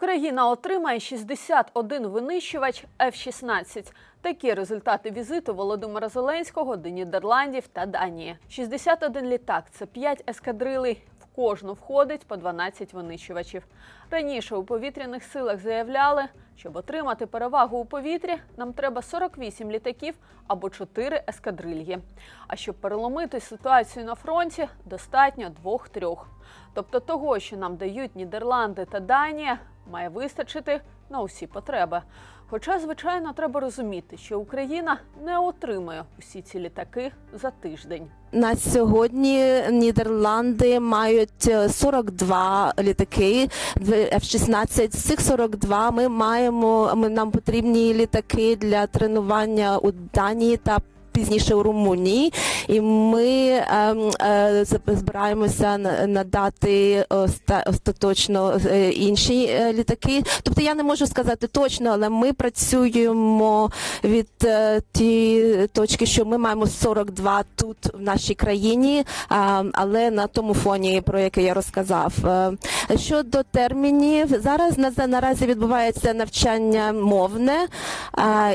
Україна отримає 61 винищувач F-16. Такі результати візиту Володимира Зеленського до Нідерландів та Данії. 61 літак це 5 ескадрилей. В кожну входить по 12 винищувачів. Раніше у повітряних силах заявляли, щоб отримати перевагу у повітрі, нам треба 48 літаків або 4 ескадрильї. А щоб переломити ситуацію на фронті, достатньо двох-трьох. Тобто того, що нам дають Нідерланди та Данія, має вистачити на усі потреби. Хоча, звичайно, треба розуміти, що Україна не отримає усі ці літаки за тиждень. На сьогодні Нідерланди мають е, 42 літаки F-16. З цих 42 ми маємо. Ми нам потрібні літаки для тренування у Данії та. Пізніше у Румунії, і ми ем, е, збираємося надати оста- остаточно е, інші е, літаки. Тобто я не можу сказати точно, але ми працюємо від тієї точки, що ми маємо 42 тут в нашій країні, але на тому фоні, про який я розказав. Щодо термінів, зараз на наразі відбувається навчання мовне,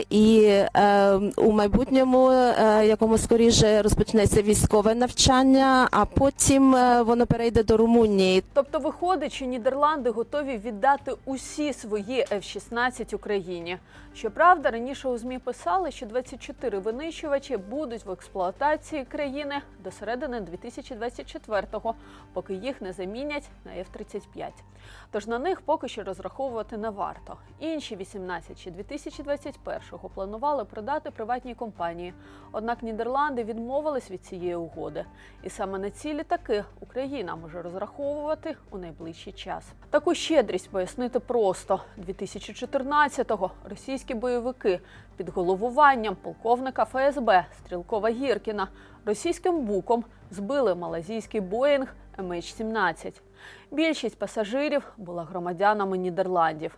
і е, у майбутньому, е, якому скоріше розпочнеться військове навчання, а потім е, воно перейде до Румунії. Тобто виходить, що Нідерланди готові віддати усі свої F-16 Україні. Щоправда, раніше у ЗМІ писали, що 24 винищувачі будуть в експлуатації країни до середини 2024-го, поки їх не замінять на F-35. Тож на них поки що розраховувати не варто. Інші 18 ще 2021-го планували продати приватній компанії. Однак Нідерланди відмовились від цієї угоди. І саме на ці літаки Україна може розраховувати у найближчий час. Таку щедрість пояснити просто 2014-го російські бойовики під головуванням полковника ФСБ Стрілкова Гіркіна російським буком збили малазійський Боїнг MH17. Більшість пасажирів була громадянами Нідерландів.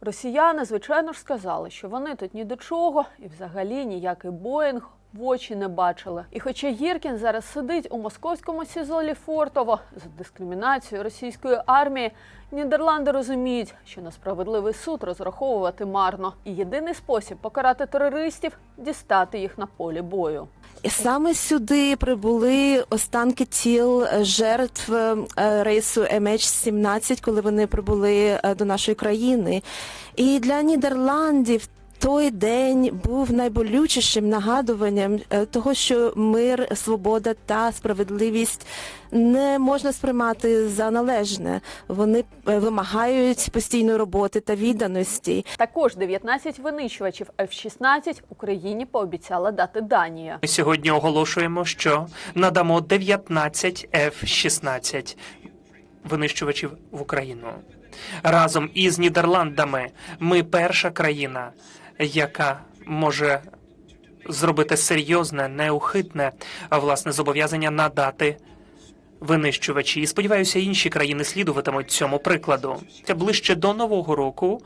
Росіяни, звичайно ж, сказали, що вони тут ні до чого і взагалі ніякий Боїнг в очі не бачили. І хоча Гіркін зараз сидить у московському СІЗО Ліфортово за дискримінацію російської армії, Нідерланди розуміють, що на справедливий суд розраховувати марно. І єдиний спосіб покарати терористів дістати їх на полі бою. Саме сюди прибули останки тіл е, жертв е, рейсу MH17, коли вони прибули е, до нашої країни. І для Нідерландів той день був найболючішим нагадуванням е, того, що мир, свобода та справедливість не можна сприймати за належне. Вони е, вимагають постійної роботи та відданості. Також 19 винищувачів F-16 Україні пообіцяла дати Данія. Ми сьогодні оголошуємо, що надамо 19 F-16 винищувачів в Україну. Разом із Нідерландами ми перша країна, яка може зробити серйозне, неухитне власне зобов'язання надати винищувачі. І сподіваюся, інші країни слідуватимуть цьому прикладу. Ближче до нового року.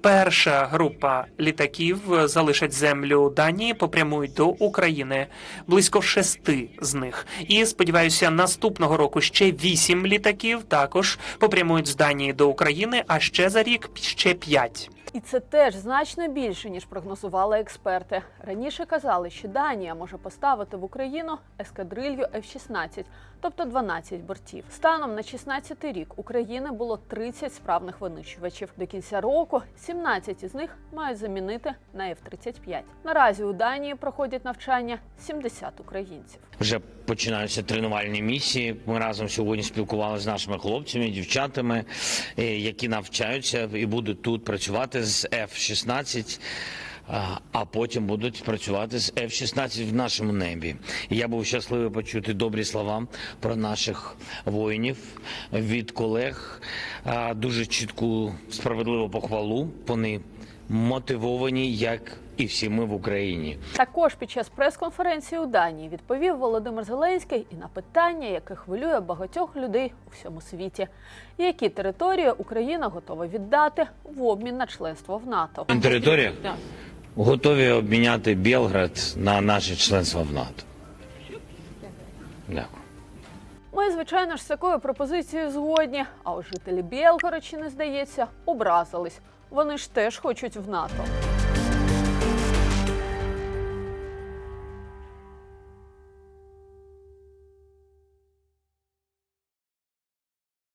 Перша група літаків залишать землю Данії, попрямують до України. Близько шести з них. І сподіваюся, наступного року ще вісім літаків також попрямують з Данії до України. А ще за рік ще п'ять. І це теж значно більше, ніж прогнозували експерти. Раніше казали, що Данія може поставити в Україну ескадрилью F-16, тобто 12 бортів. Станом на 16 рік України було 30 справних винищувачів. До кінця року 17 із них мають замінити на F-35. Наразі у Данії проходять навчання 70 українців. Вже починаються тренувальні місії. Ми разом сьогодні спілкувалися з нашими хлопцями, дівчатами, е, які навчаються і будуть тут працювати з F-16. а- потім будуть працювати з F-16 в нашому небі. Я був щасливий почути добрі слова про наших воїнів від колег. Дуже чітку справедливу похвалу. Вони мотивовані, як і всі ми в Україні. Також під час прес-конференції у Данії відповів Володимир Зеленський і на питання, яке хвилює багатьох людей у всьому світі, які території Україна готова віддати в обмін на членство в НАТО. територіях готові обміняти Білград на наше членство в НАТО. Дякую. Ми, звичайно ж, з такою пропозицією згодні. А от жителі Білгородщини, здається, образились. Вони ж теж хочуть в НАТО.